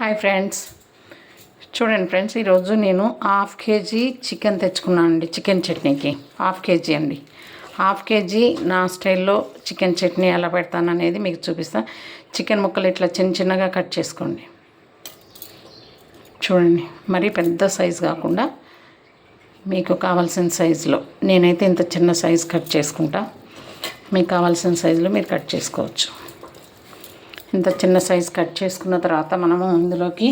Hi friends. చూడండి friends ఈరోజు నేను హాఫ్ కేజీ చికెన్ తెచ్చుకున్నాను అండి చికెన్ చట్నీకి. హాఫ్ కేజీ అండి. హాఫ్ కేజీ నా స్టైల్లో చికెన్ చట్నీ ఎలా పెడతాను అనేది మీకు చూపిస్తాను చికెన్ ముక్కలు ఇట్లా చిన్న చిన్నగా కట్ చేసుకోండి. చూడండి మరీ పెద్ద సైజు కాకుండా మీకు కావాల్సిన సైజులో. నేనైతే ఇంత చిన్న సైజు కట్ చేసుకుంటా. మీకు కావాల్సిన సైజులో మీరు కట్ చేసుకోవచ్చు. ఇంత చిన్న సైజ్ కట్ చేసుకున్న తర్వాత మనము ఇందులోకి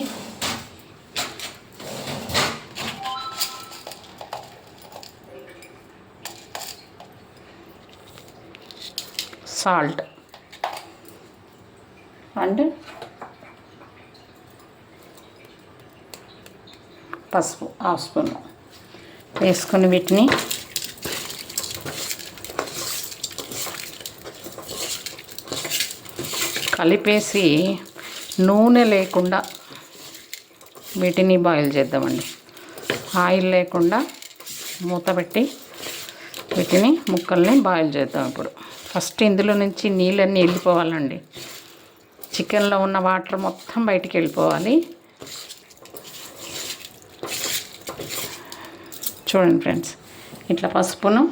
సాల్ట్ అండ్ పసుపు హాఫ్ స్పూన్ వేసుకొని వీటిని కలిపేసి నూనె లేకుండా వీటిని బాయిల్ చేద్దామండి. ఆయిల్ లేకుండా మూత పెట్టి వీటిని ముక్కల్ని బాయిల్ చేద్దాం ఇప్పుడు. ఫస్ట్ ఇందులో నుంచి నీళ్ళన్నీ వెళ్ళిపోవాలండి. చికెన్లో ఉన్న వాటర్ మొత్తం బయటికి వెళ్ళిపోవాలి. చూడండి ఫ్రెండ్స్ ఇట్లా పసుపును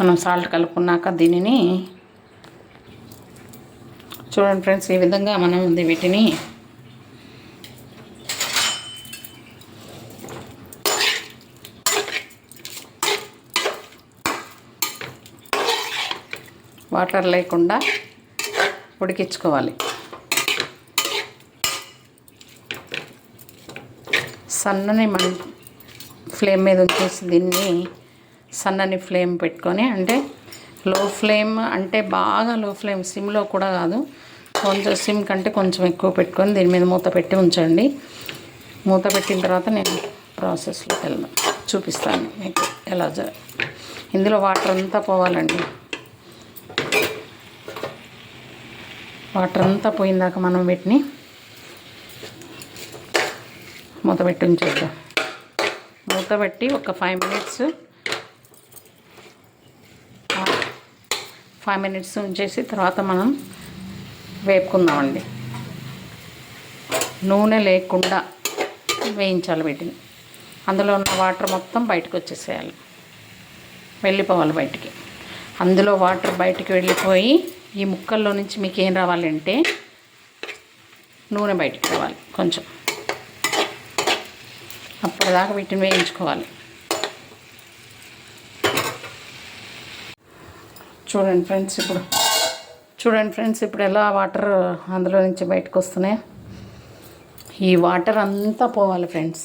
మనం సాల్ట్ కలుపుకున్నాక దీనిని చూడండి ఫ్రెండ్స్ ఈ విధంగా మనం ఉంది వీటిని. వాటర్ లేకుండా ఉడికించుకోవాలి. సన్నని మన ఫ్లేమ్ మీద ఉంచేసి దీన్ని సన్నని ఫ్లేమ్ పెట్టుకొని అంటే లో ఫ్లేమ్ అంటే బాగా లో ఫ్లేమ్ సిమ్లో కూడా కాదు. కొంచెం సిమ్ కంటే కొంచెం ఎక్కువ పెట్టుకొని దీని మీద మూత పెట్టి ఉంచండి. మూత పెట్టిన తర్వాత నేను ప్రాసెస్లోకి వెళ్దాం. చూపిస్తాను మీకు ఎలా జ ఇందులో వాటర్ అంతా పోవాలండి. వాటర్ అంతా పోయిందాక మనం వీటిని మూత పెట్టి ఉంచేద్దాం. మూత పెట్టి ఒక ఫైవ్ మినిట్స్ ఫైవ్ మినిట్స్ ఉంచేసి తర్వాత మనం వేపుకుందామండి. నూనె లేకుండా వేయించాలి వీటిని. అందులో ఉన్న వాటర్ మొత్తం బయటకు వచ్చేసేయాలి. వెళ్ళిపోవాలి బయటికి. అందులో వాటర్ బయటికి వెళ్ళిపోయి ఈ ముక్కల్లో నుంచి మీకు ఏం రావాలంటే నూనె బయటికి రావాలి కొంచెం. అప్పటిదాకా వీటిని వేయించుకోవాలి. చూడండి ఫ్రెండ్స్ ఇప్పుడు. చూడండి ఫ్రెండ్స్ ఇప్పుడు ఎలా వాటర్ అందులో నుంచి బయటకు వస్తున్నాయి. ఈ వాటర్ అంతా పోవాలి ఫ్రెండ్స్.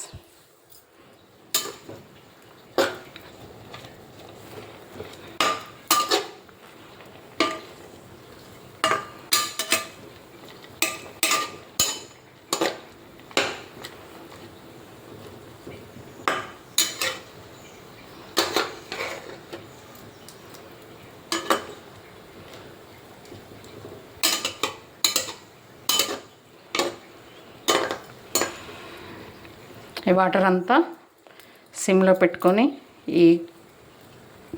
ఈ వాటర్ అంతా సిమ్లో పెట్టుకొని ఈ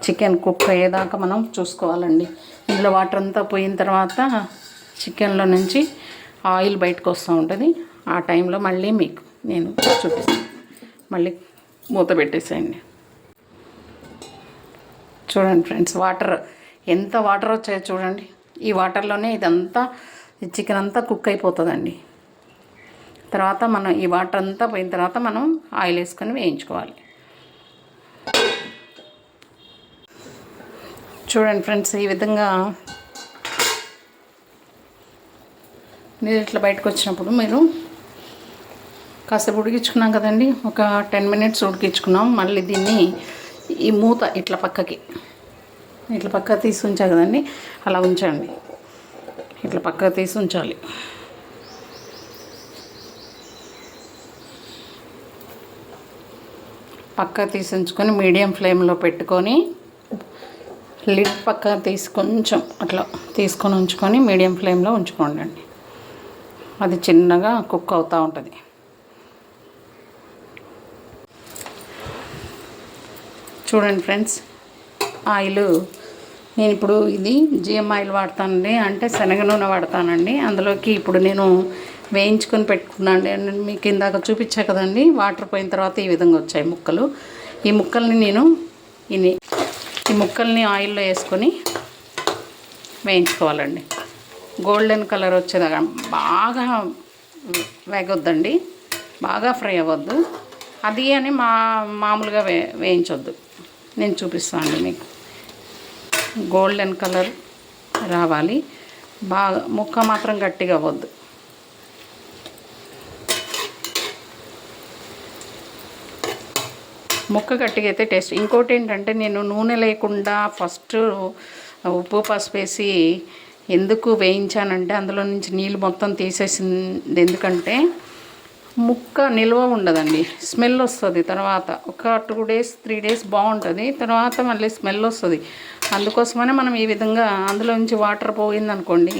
చికెన్ కుక్ అయ్యేదాకా మనం చూసుకోవాలండి. ఇందులో వాటర్ అంతా పోయిన తర్వాత చికెన్లో నుంచి ఆయిల్ బయటకు వస్తూ ఉంటుంది. ఆ టైంలో మళ్ళీ మీకు నేను చూపిస్తాను మళ్ళీ మూత పెట్టేసేయండి. చూడండి ఫ్రెండ్స్ వాటర్ ఎంత వాటర్ వచ్చాయో చూడండి. ఈ వాటర్లోనే ఇదంతా చికెన్ అంతా కుక్ అయిపోతుందండి. తర్వాత మనం ఈ వాటర్ అంతా పోయిన తర్వాత మనం ఆయిల్ వేసుకొని వేయించుకోవాలి. చూడండి ఫ్రెండ్స్ ఈ విధంగా నీరు ఇట్లా బయటకు వచ్చినప్పుడు మీరు కాసేపు ఉడికించుకున్నాం కదండి ఒక టెన్ మినిట్స్ ఉడికించుకున్నాం. మళ్ళీ దీన్ని ఈ మూత ఇట్లా పక్కకి ఇట్లా పక్క తీసి ఉంచా కదండి అలా ఉంచండి. ఇట్లా పక్క తీసి ఉంచాలి. పక్క తీసించుకొని మీడియం ఫ్లేమ్లో పెట్టుకొని లిడ్ పక్క తీసి కొంచెం అట్లా తీసుకొని ఉంచుకొని మీడియం ఫ్లేమ్లో ఉంచుకోండి అది చిన్నగా కుక్ అవుతూ ఉంటుంది. చూడండి ఫ్రెండ్స్ ఆయిల్. నేను ఇప్పుడు ఇది జిఎం ఆయిల్ వాడతానండి అంటే శనగ నూనె వాడతానండి. అందులోకి ఇప్పుడు నేను వేయించుకొని పెట్టుకున్నాను. మీకు ఇందాక చూపించా కదండి వాటర్ పోయిన తర్వాత ఈ విధంగా వచ్చాయి ముక్కలు. ఈ ముక్కల్ని నేను ఇన్ని ఈ ముక్కల్ని ఆయిల్లో వేసుకొని వేయించుకోవాలండి. గోల్డెన్ కలర్ వచ్చేదాకా బాగా వేగొద్దండి. బాగా ఫ్రై అవ్వద్దు. అది అని మా మామూలుగా వే వేయించొద్దు. నేను చూపిస్తాను అండి మీకు. గోల్డెన్ కలర్ రావాలి. బాగా ముక్క మాత్రం గట్టిగా అవ్వద్దు. ముక్క గట్టిగా అయితే టేస్ట్ ఇంకోటి ఏంటంటే నేను నూనె లేకుండా ఫస్ట్ ఉప్పు పసుపు వేసి ఎందుకు వేయించానంటే అందులో నుంచి నీళ్ళు మొత్తం తీసేసింది ఎందుకంటే ముక్క నిల్వ ఉండదండి. స్మెల్ వస్తుంది తర్వాత ఒక టూ డేస్ త్రీ డేస్ బాగుంటుంది. తర్వాత మళ్ళీ స్మెల్ వస్తుంది. అందుకోసమనే మనం ఈ విధంగా అందులో నుంచి వాటర్ పోయిందనుకోండి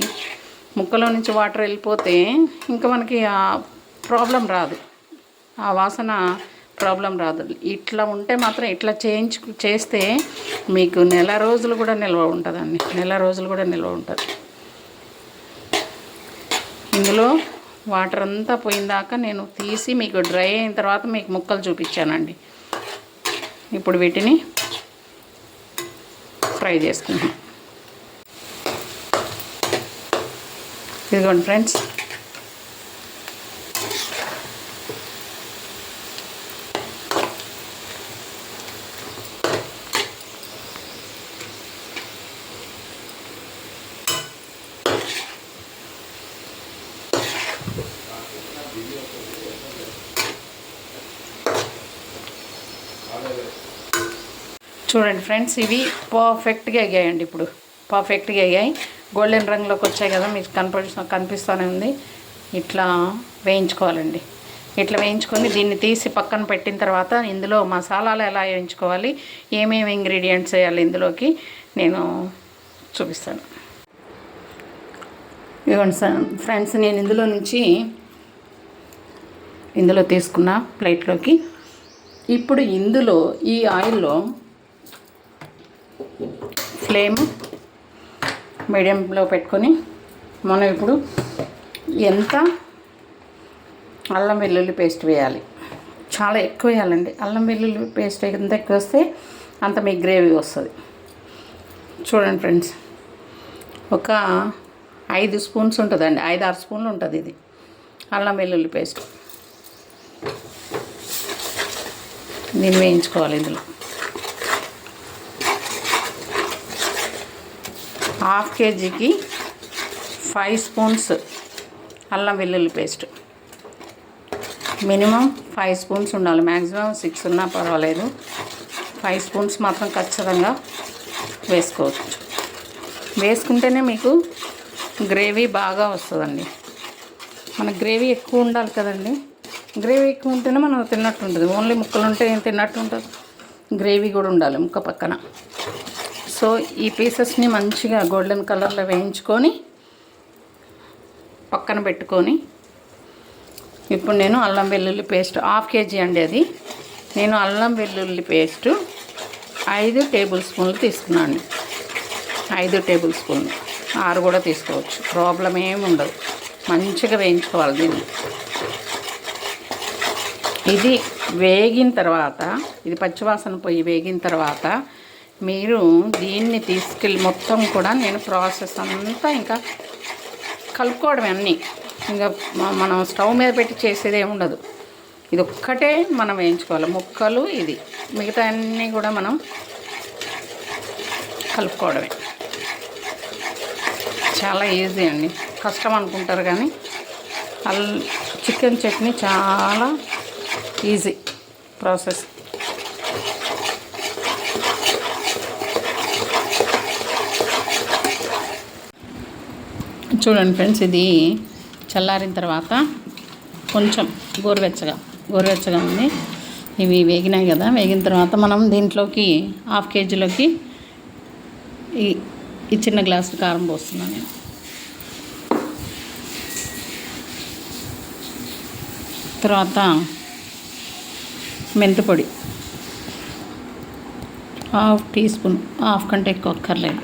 ముక్కలో నుంచి వాటర్ వెళ్ళిపోతే ఇంకా మనకి ఆ ప్రాబ్లం రాదు. ఆ వాసన ప్రాబ్లం రాదు. ఇట్లా ఉంటే మాత్రం ఇట్లా చేయించు చేస్తే మీకు నెల రోజులు కూడా నిల్వ ఉంటుందండి. నెల రోజులు కూడా నిల్వ ఉంటుంది. ఇందులో వాటర్ అంతా పోయిందాక నేను తీసి మీకు డ్రై అయిన తర్వాత మీకు ముక్కలు చూపించానండి. ఇప్పుడు వీటిని ఫ్రై చేసుకుంటాం ఇదిగోండి ఫ్రెండ్స్. చూడండి ఫ్రెండ్స్ ఇవి పర్ఫెక్ట్గా అయ్యాయండి ఇప్పుడు. పర్ఫెక్ట్గా అయ్యాయి గోల్డెన్ రంగులోకి వచ్చాయి కదా మీకు కనపడి కనిపిస్తూనే ఉంది. ఇట్లా వేయించుకోవాలండి. ఇట్లా వేయించుకొని దీన్ని తీసి పక్కన పెట్టిన తర్వాత ఇందులో మసాలాలు ఎలా వేయించుకోవాలి ఏమేమి ఇంగ్రీడియంట్స్ వేయాలి ఇందులోకి నేను చూపిస్తాను. ఇవ్వండి సార్ ఫ్రెండ్స్ నేను ఇందులో నుంచి ఇందులో తీసుకున్న ప్లేట్లోకి. ఇప్పుడు ఇందులో ఈ ఆయిల్లో ఫ్లేమ్ మీడియంలో పెట్టుకొని మనం ఇప్పుడు ఎంత అల్లం వెల్లుల్లి పేస్ట్ వేయాలి. చాలా ఎక్కువ వేయాలండి. అల్లం వెల్లుల్లి పేస్ట్ ఎంత ఎక్కువ వస్తే అంత మీకు గ్రేవీ వస్తుంది. చూడండి ఫ్రెండ్స్ ఒక ఐదు స్పూన్స్ ఉంటుందండి. ఐదు ఆరు స్పూన్లు ఉంటుంది ఇది. అల్లం వెల్లుల్లి పేస్ట్. దీన్ని వేయించుకోవాలి ఇందులో. హాఫ్ కేజీకి ఫైవ్ స్పూన్స్ అల్లం వెల్లుల్లి పేస్ట్. మినిమం ఫైవ్ స్పూన్స్ ఉండాలి. మ్యాక్సిమం సిక్స్ ఉన్నా పర్వాలేదు. ఫైవ్ స్పూన్స్ మాత్రం ఖచ్చితంగా వేసుకోవచ్చు. వేసుకుంటేనే మీకు గ్రేవీ బాగా వస్తుందండి. మన గ్రేవీ ఎక్కువ ఉండాలి కదండి. గ్రేవీ ఎక్కువ ఉంటేనే మనం తిన్నట్టు ఉంటుంది. ఓన్లీ ముక్కలు ఉంటే ఏం తిన్నట్టు ఉంటుంది? గ్రేవీ కూడా ఉండాలి ముక్క పక్కన. సో ఈ పీసెస్ని మంచిగా గోల్డెన్ కలర్లో వేయించుకొని పక్కన పెట్టుకొని ఇప్పుడు నేను అల్లం వెల్లుల్లి పేస్ట్ హాఫ్ కేజీ అండి అది. నేను అల్లం వెల్లుల్లి పేస్ట్ ఐదు టేబుల్ స్పూన్లు తీసుకున్నాను. ఐదు టేబుల్ స్పూన్లు. ఆరు కూడా తీసుకోవచ్చు. ప్రాబ్లం ఏమి ఉండదు. మంచిగా వేయించుకోవాలి దీన్ని. ఇది వేగిన తర్వాత ఇది పచ్చివాసన పోయి వేగిన తర్వాత మీరు దీన్ని తీసుకెళ్ళి మొత్తం కూడా నేను ప్రాసెస్ అంతా ఇంకా కలుపుకోవడమే అన్నీ. ఇంకా మనం స్టవ్ మీద పెట్టి చేసేదే ఉండదు. ఇది ఒక్కటే మనం వేయించుకోవాలి. ముక్కలు ఇది. మిగతా అన్నీ కూడా మనం కలుపుకోవడమే. చాలా ఈజీ అండి. కష్టం అనుకుంటారు కానీ అల్ చికెన్ చట్నీ చాలా ఈజీ ప్రాసెస్. చూడండి ఫ్రెండ్స్ ఇది చల్లారిన తర్వాత కొంచెం గోరువెచ్చగా గోరువెచ్చగా ఉంది. ఇవి వేగినాయి కదా వేగిన తర్వాత మనం దీంట్లోకి హాఫ్ కేజీలోకి ఈ ఈ చిన్న గ్లాసు కారం పోస్తున్నాను నేను. తర్వాత మెంతిపొడి. హాఫ్ టీ స్పూన్ హాఫ్ కంటే ఎక్కువ అక్కర్లేదు.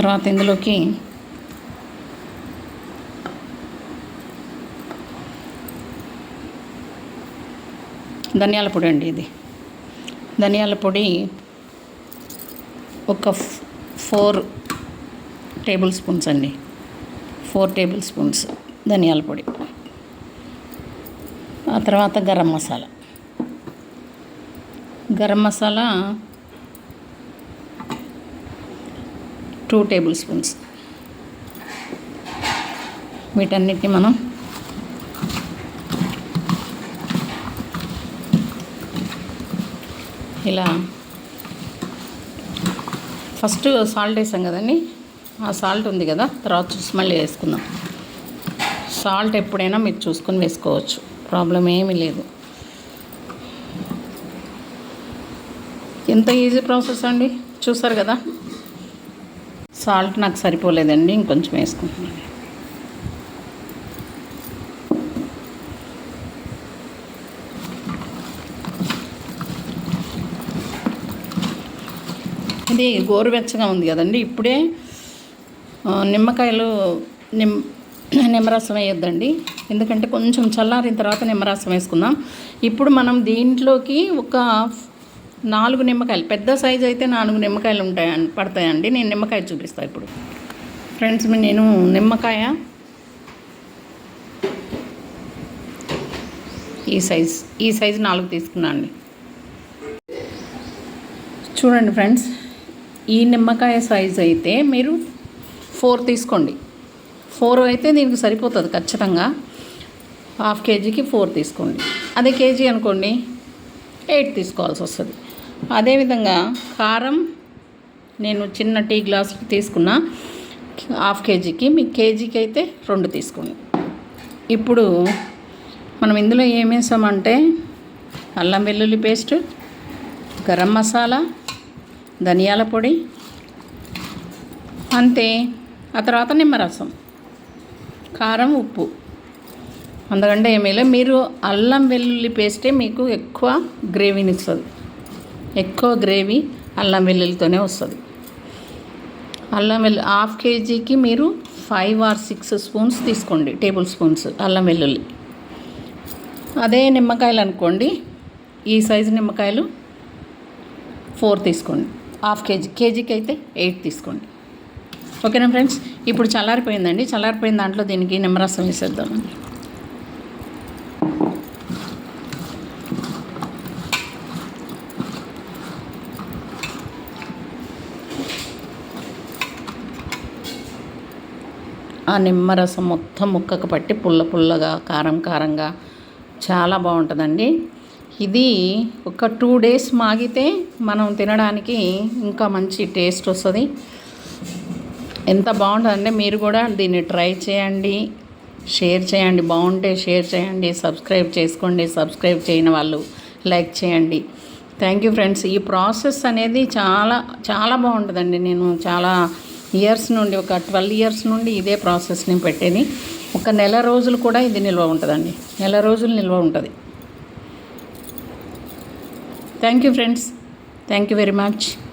తర్వాత ఇందులోకి ధనియాల పొడి అండి ఇది. ధనియాల పొడి ఒక ఫోర్ టేబుల్ స్పూన్స్ అండి. ఫోర్ టేబుల్ స్పూన్స్ ధనియాల పొడి. ఆ తర్వాత garam masala. Garam masala two table spoons. వీటన్నిటిని మనం ఇలా ఫస్ట్ సాల్ట్ వేసాం కదండి. ఆ సాల్ట్ ఉంది కదా తర్వాత చూసి మళ్ళీ వేసుకుందాం. సాల్ట్ ఎప్పుడైనా మీరు చూసుకొని వేసుకోవచ్చు ప్రాబ్లం ఏమీ లేదు. ఎంత ఈజీ ప్రాసెస్ అండి చూసారు కదా? సాల్ట్ నాకు సరిపోలేదండి ఇంకొంచెం వేసుకుంటున్నాను. ఇది గోరువెచ్చగా ఉంది కదండి ఇప్పుడే నిమ్మకాయలు నిమ్ నిమ్మరసం వేయొద్దండి. ఎందుకంటే కొంచెం చల్లారిన తర్వాత నిమ్మరసం వేసుకుందాం. ఇప్పుడు మనం దీంట్లోకి ఒక నాలుగు నిమ్మకాయలు. పెద్ద సైజు అయితే నాలుగు నిమ్మకాయలు ఉంటాయి పడతాయండి. నేను నిమ్మకాయ చూపిస్తాను ఇప్పుడు. ఫ్రెండ్స్ నేను నిమ్మకాయ ఈ సైజ్ ఈ సైజ్ నాలుగు తీసుకున్నా అండి చూడండి ఫ్రెండ్స్ ఈ నిమ్మకాయ సైజ్ అయితే మీరు ఫోర్ తీసుకోండి. ఫోర్ అయితే దీనికి సరిపోతుంది ఖచ్చితంగా. హాఫ్ కేజీకి ఫోర్ తీసుకోండి. అదే కేజీ అనుకోండి ఎయిట్ తీసుకోవాల్సి వస్తుంది. అదేవిధంగా కారం నేను చిన్న టీ గ్లాస్ తీసుకున్న హాఫ్ కేజీకి. మీ కేజీకి అయితే రెండు తీసుకోండి. ఇప్పుడు మనం ఇందులో ఏమేసామంటే అల్లం వెల్లుల్లి పేస్ట్ గరం మసాలా ధనియాల పొడి అంతే. ఆ తర్వాత నిమ్మరసం కారం ఉప్పు. అందుకంటే ఏమీ లేదు. మీరు అల్లం వెల్లుల్లి పేస్టే మీకు ఎక్కువ గ్రేవీని ఇస్తుంది ఎక్కువ గ్రేవీ అల్లం వెల్లుల్లితోనే వస్తుంది. అల్లం వెల్లు హాఫ్ కేజీకి మీరు ఫైవ్ ఆర్ సిక్స్ స్పూన్స్ తీసుకోండి టేబుల్ స్పూన్స్ అల్లం వెల్లుల్లి. అదే నిమ్మకాయలు అనుకోండి ఈ సైజు నిమ్మకాయలు ఫోర్ తీసుకోండి హాఫ్ కేజీ కేజీకి అయితే ఎయిట్ తీసుకోండి. ఓకేనా ఫ్రెండ్స్? ఇప్పుడు చల్లారిపోయిందండి చల్లారిపోయిన దాంట్లో దీనికి నిమ్మరసం వేసేద్దామండి. ఆ నిమ్మరసం మొత్తం ముక్కకు పట్టి పుల్ల పుల్లగా కారం కారంగా చాలా బాగుంటుందండి. ఇది ఒక టూ డేస్ మాగితే మనం తినడానికి ఇంకా మంచి టేస్ట్ వస్తుంది. ఎంత బాగుంటుందంటే మీరు కూడా దీన్ని ట్రై చేయండి షేర్ చేయండి బాగుంటే షేర్ చేయండి సబ్స్క్రైబ్ చేసుకోండి సబ్స్క్రైబ్ చేయని వాళ్ళు లైక్ చేయండి. Thank you friends. ఈ ప్రాసెస్ అనేది చాలా చాలా బాగుంటుందండి. నేను చాలా ఇయర్స్ నుండి ఒక ట్వెల్వ్ ఇయర్స్ నుండి ఇదే ప్రాసెస్ని పెట్టేది. ఒక నెల రోజులు కూడా ఇది నిల్వ ఉంటుందండి. నెల రోజులు నిల్వ ఉంటుంది. Thank you friends thank you very much